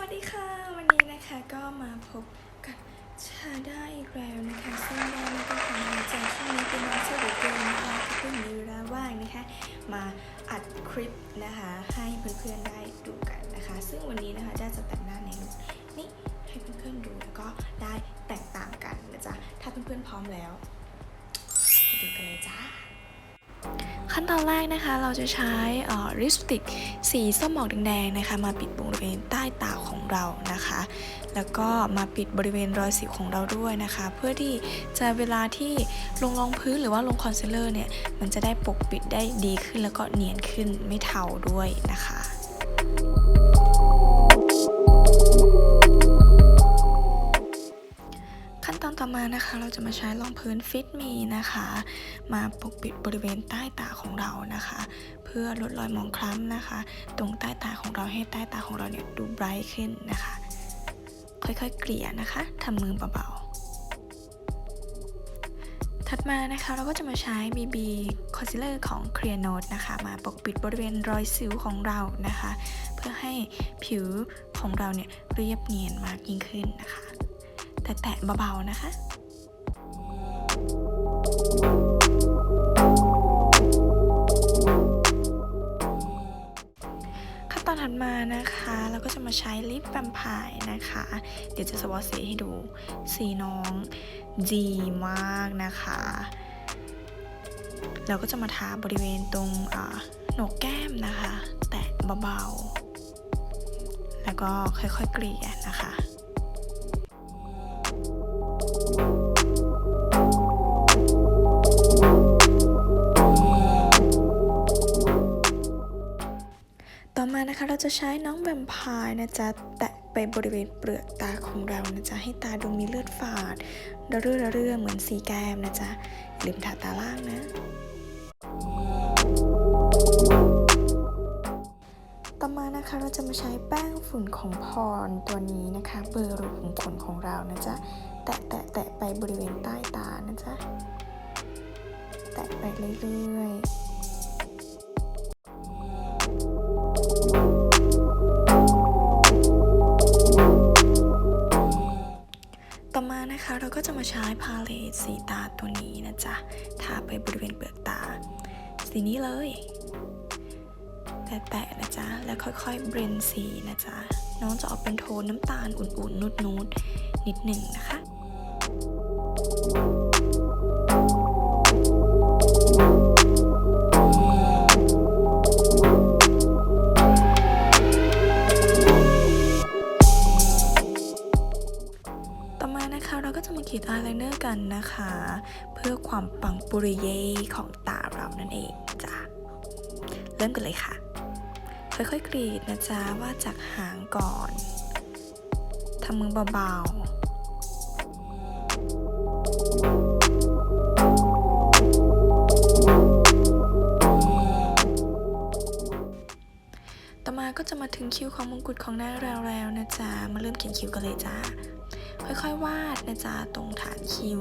วัสดีค่ะ วันนี้นะคะก็มาพบกับชาด้าอีกแล้วนะคะซึ่งได้มาก็ทำมาจากช่วงนี้เป็นวันเสาร์เกินนะคะที่เพิ่งมีเวลาว่างนะคะ มาอัดคลิปนะคะ ให้เพื่อนๆได้ดูกันนะคะ ซึ่งวันนี้นะคะด้าจะแต่งหน้าในลุคนี้ให้เพื่อนๆดูแล้วก็ได้แตกต่างกันนะจ๊ะถ้าเพื่อนๆพร้อมแล้วไปดูกันเลยจ้า ขั้นตอนแรกนะคะ เราจะใช้ลิปสติกสีส้มหมอกแดงๆนะคะ มาปิดบริเวณใต้ตาของเรานะคะ แล้วก็มาปิดบริเวณรอยสิวของเราด้วยนะคะ เพื่อที่จะเวลาที่ลงรองพื้นหรือว่าลงคอนซีลเลอร์เนี่ยมันจะได้ปกปิดได้ดีขึ้นแล้วก็เนียนขึ้นไม่เทาด้วยนะคะ ต่อมานะคะเราจะมาใช้รองพื้นฟิตมีนะคะ มาปกปิดบริเวณใต้ตาของเรานะคะ เพื่อลดรอยหมองคล้ำนะคะ ตรงใต้ตาของเราให้ใต้ตาของเราเนี่ยดูไบรท์ขึ้นนะคะ ค่อยๆเกลี่ยนะคะทำมือเบาๆ ถัดมานะคะเราก็จะมาใช้ BB Concealer ของ Clear Note นะคะ มาปกปิดบริเวณรอยสิวของเรานะคะ เพื่อให้ผิวของเราเนี่ยเรียบเนียนมากยิ่งขึ้นนะคะ แต่แตะเบาๆนะคะขั้นตอนถัดมานะคะเราก็จะมาใช้ลิปแวมไพร์นะคะ เดี๋ยวจะสวอตสีให้ดูสีน้องดีมากนะคะ เราก็จะมาทาบริเวณตรงโหนกแก้มนะคะ แตะเบาๆ แล้วก็ค่อยๆเกลี่ยนะคะ เราจะใช้น้องแวมพร์นะจ๊ะ แตะไปบริเวณเปลือกตาของเรานะจ๊ะ ให้ตาดูมีเลือดฝาดระเรื่อระเรื่อเหมือนสีแก้มนะจ๊ะลืมทาตาล่างนะต่อมานะคะเราจะมาใช้แป้งฝุ่นของพรตัวนี้นะคะ เบอร์รูขุมขนของเรานะจ๊ะ แตะแตะแตะไปบริเวณใต้ตานะจ๊ะ แตะไปเรื่อยๆ เราก็จะมาใช้พาเลตสีตาตัวนี้นะจ๊ะ ทาไปบริเวณเปลือกตา สีนี้เลย แตะๆนะจ๊ะ แล้วค่อยๆ เบรนสีนะจ๊ะ น้องจะออกเป็นโทนน้ำตาลอุ่นๆนุดๆ นิดหนึ่งนะคะ ต่อมานะคะเราก็จะมาขีดอายไลเนอร์กันนะคะ เพื่อความปังปุริเย่ของตาเรานั่นเองจ้ะเริ่มกันเลยค่ะ ค่อยๆกรีดนะจ๊ะว่าจากหางก่อนทำมือเบาๆต่อมาก็จะมาถึงคิวของมงกุฎของหน้าเราแล้วนะจ๊ะ มาเริ่มเขียนคิวกันเลยจ้า ค่อยๆวาดนะจ๊ะตรงฐานคิ้ว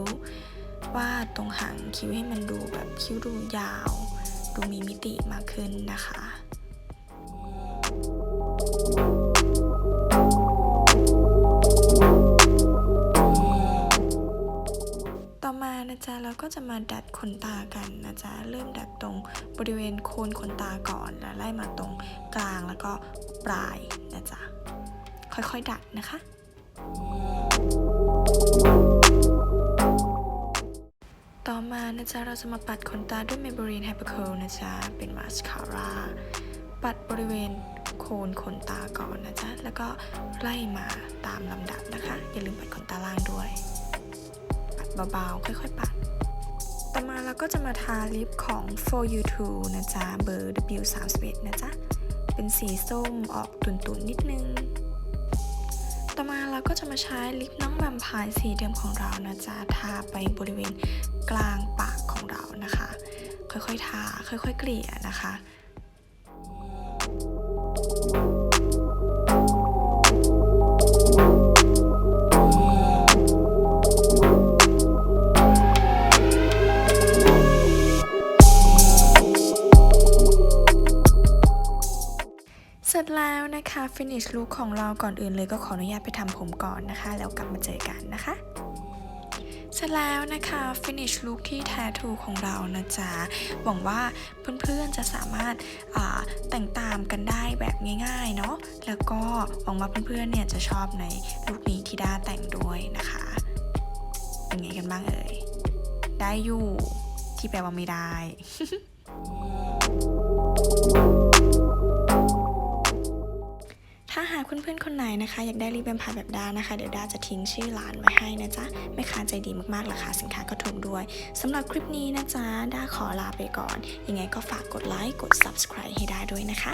วาดตรงหางคิ้วให้มันดูแบบคิ้วดูยาว ดูมีมิติมากขึ้นนะคะต่อมานะจ๊ะเราก็จะมาดัดขนตากันนะจ๊ะเริ่มดัดตรงบริเวณโคนขนตาก่อนแล้วไล่มาตรงกลางแล้วก็ปลายนะจ๊ะค่อยๆดัดนะคะ ต่อมานะจ๊ะ เราจะมาปัดขนตาด้วย Maybelline Hyper Curl นะจ๊ะ เป็นมาสคาร่าปัดบริเวณโคนขนตาก่อนนะจ๊ะ แล้วก็ไล่มาตามลำดับนะคะ อย่าลืมปัดขนตาล่างด้วย ปัดเบาๆ ค่อยๆ ปัด ต่อมาเราก็จะมาทาลิปของ For You To นะจ๊ะ เบอร์ W31 นะจ๊ะ เป็นสีส้มออกตุ่นๆ นิดนึง ต่อมาเราก็จะมาใช้ลิปน้องแวมพายสีเดิมของเรานะจ๊ะทาไปบริเวณกลางปากของเรานะคะ ค่อยๆทาค่อยๆเกลี่ยนะคะ นะคะ finish look ของเราก่อนอื่นเลยก็ขออนุญาตไปทำผมก่อนนะคะ แล้วกลับมาเจอกันนะคะเสร็จแล้วนะคะ finish look ที่แททูของเรานะจ๊ะ หวังว่าเพื่อนๆจะสามารถาแต่งตามกันได้แบบง่ายๆเนาะ แล้วก็หวังว่าเพื่อนๆเนี่ยจะชอบในลุคนี้ที่ด้าแต่งด้วยนะคะ เป็นไงกันบ้างเอ่ย ได้อยู่ที่แปลว่าไม่ได้ เพื่อนๆคนไหนนะคะ อยากได้รีบแบมพายแบบด้านะคะ เดี๋ยวด้าจะทิ้งชื่อร้านไว้ให้นะจ๊ะแม่ค้าใจดีมากๆราคาสินค้าก็ถูกด้วยสำหรับคลิปนี้นะจ๊ะด้าขอลาไปก่อน ยังไงก็ฝากกดไลค์กด subscribe ให้ได้ด้วยนะคะ